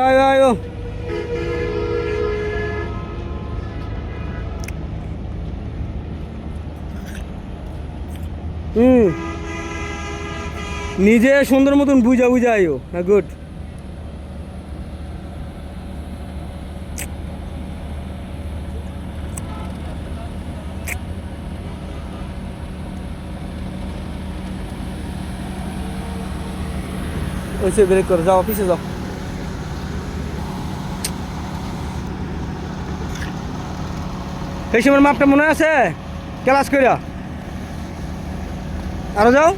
আয় আয় ও হুম নিজে সুন্দর মতন বুঝা বুঝা আইও হ্যাঁ গুড ওইসে ব্রেক করো, যাও অফিসে যাও। এই সময় মাপটা মনে আছে? ক্লাস করিয়া আরও যাও।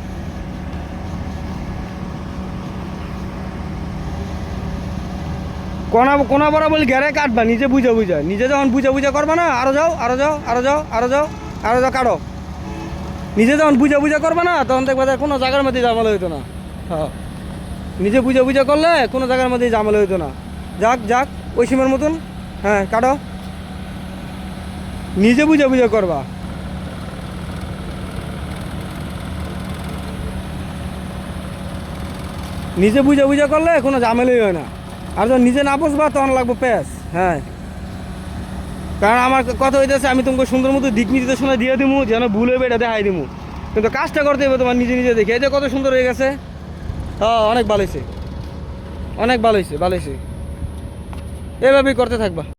কোনা কোনা বরাবর ঘেরে কাটবা, নিজে বুঝা বুঝা। নিজে যখন বুঝা বুঝা করবা না, আরও যাও আরও যাও আরও যাও আরও যাও আরও যাও, কাটো। নিজে যখন বুঝা বুঝা করবা না, তখন দেখবা কোনো জায়গার মধ্যে জামালা হইতো না। হ্যাঁ। নিজে বুঝা বুঝা করলে কোনো জায়গার মধ্যে জামালা হইতো না। যাক যাক, ওই সীমার মতন। হ্যাঁ কাটো। নিজে বুঝা বুঝে করবা। নিজে বুঝা বুঝা করলে কোনো ঝামেলাই হয় না। আর যখন নিজে না বুঝবা, তখন লাগবো প্যাস হ্যাঁ। কারণ আমার কথা হইতেছে, আমি তোমাকে সুন্দর মতো দিক নির্দেশনা দিয়ে দিমু, যেন ভুল এটা দেখাই দিমু। কিন্তু কাজটা করতে হবে তোমার নিজে নিজে দেখে। এই যে কত সুন্দর হয়ে গেছে। হ্যাঁ অনেক ভালো হয়েছে অনেক ভালো হয়েছে ভালো হয়েছে এভাবেই করতে থাকবা।